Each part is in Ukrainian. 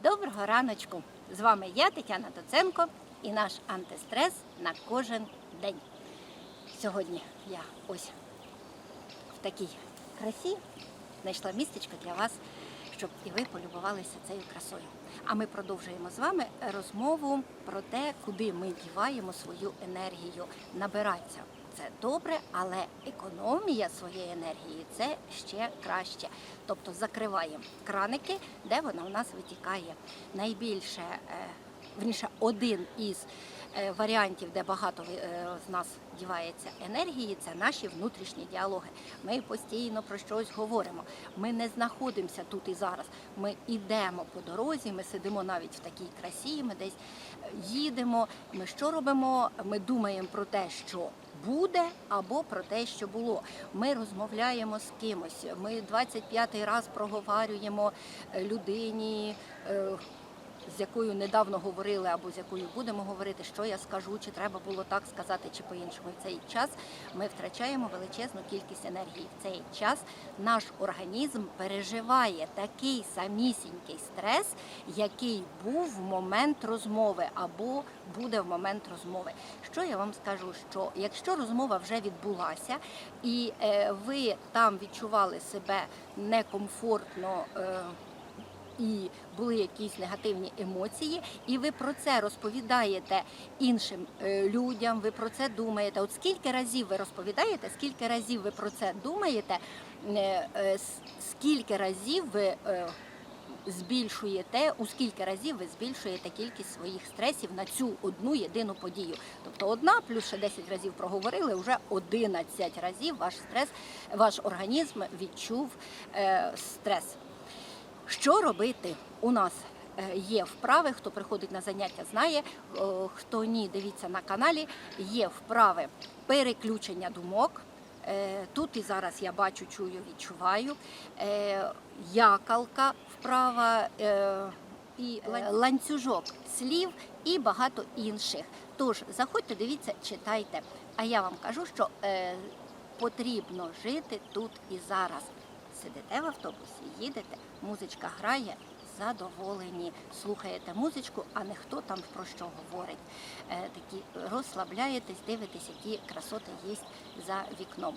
Доброго раночку! З вами я, Тетяна Доценко, і наш антистрес на кожен день. Сьогодні я ось в такій красі знайшла містечко для вас, щоб і ви полюбувалися цією красою. А ми продовжуємо з вами розмову про те, куди ми діваємо свою енергію. Набиратися це добре, але економія своєї енергії це ще краще. Тобто закриваємо краники, де вона у нас витікає. Найбільше, е, верніше, один із е, варіантів, де багато е, з нас дівається енергії, це наші внутрішні діалоги. Ми постійно про щось говоримо. Ми не знаходимося тут і зараз. Ми йдемо по дорозі, ми сидимо навіть в такій красі, ми десь їдемо. Ми що робимо? Ми думаємо про те, що буде, або про те, що було. Ми розмовляємо з кимось. Ми 25-й раз проговорюємо е, людині. Е, з якою недавно говорили або з якою будемо говорити, що я скажу, чи треба було так сказати, чи по-іншому. В цей час ми втрачаємо величезну кількість енергії. В цей час наш організм переживає такий самісінький стрес, який був в момент розмови або буде в момент розмови. Що я вам скажу? Що якщо розмова вже відбулася, і е, ви там відчували себе некомфортно. І були якісь негативні емоції, і ви про це розповідаєте іншим е, людям. Ви про це думаєте. От скільки разів ви розповідаєте, скільки разів ви про це думаєте, е, е, скільки разів ви. Збільшуєте, у скільки разів ви збільшуєте кількість своїх стресів на цю одну єдину подію. Тобто одна плюс ще 10 разів проговорили, вже 11 разів ваш стрес, ваш організм відчув стрес. Що робити? У нас е, є вправи, хто приходить на заняття, знає, хто ні, дивіться на каналі. Є вправи переключення думок. Е, Тут і зараз я бачу, чую, відчуваю. Е, Якалка вправа е, і е, ланцюжок слів і багато інших. Тож заходьте, дивіться, читайте. А я вам кажу, що е, потрібно жити тут і зараз. Сидите в автобусі, їдете, музичка грає, задоволені, слухаєте музичку, а не хто там про що говорить. Е, такі розслабляєтесь, дивитесь, які красоти є за вікном.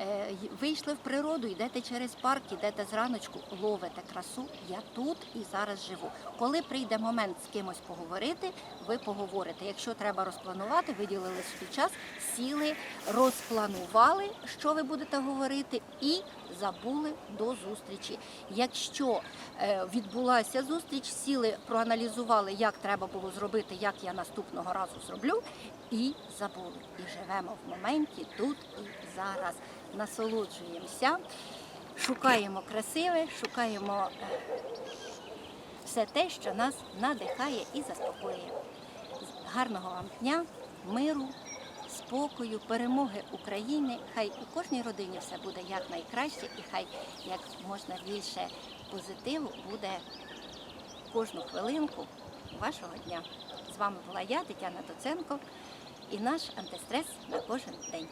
Е, вийшли в природу, йдете через парк, йдете зраночку, ловите красу. Я тут і зараз живу. Коли прийде момент з кимось поговорити, ви поговорите. Якщо треба розпланувати, виділили собі час, сіли, розпланували, що ви будете говорити, і забули до зустрічі. Якщо е, відбулася зустріч, сіли, проаналізували, як треба було зробити, як я наступного разу зроблю, і забули. І живемо в моменті тут і зараз. Насолоджуємося, шукаємо красиве, шукаємо е, все те, що нас надихає і заспокоює. Гарного вам дня, миру, спокою, перемоги України. Хай у кожній родині все буде якнайкраще і хай як можна більше позитиву буде кожну хвилинку вашого дня. З вами була я, Тетяна Доценко, і наш антистрес на кожен день.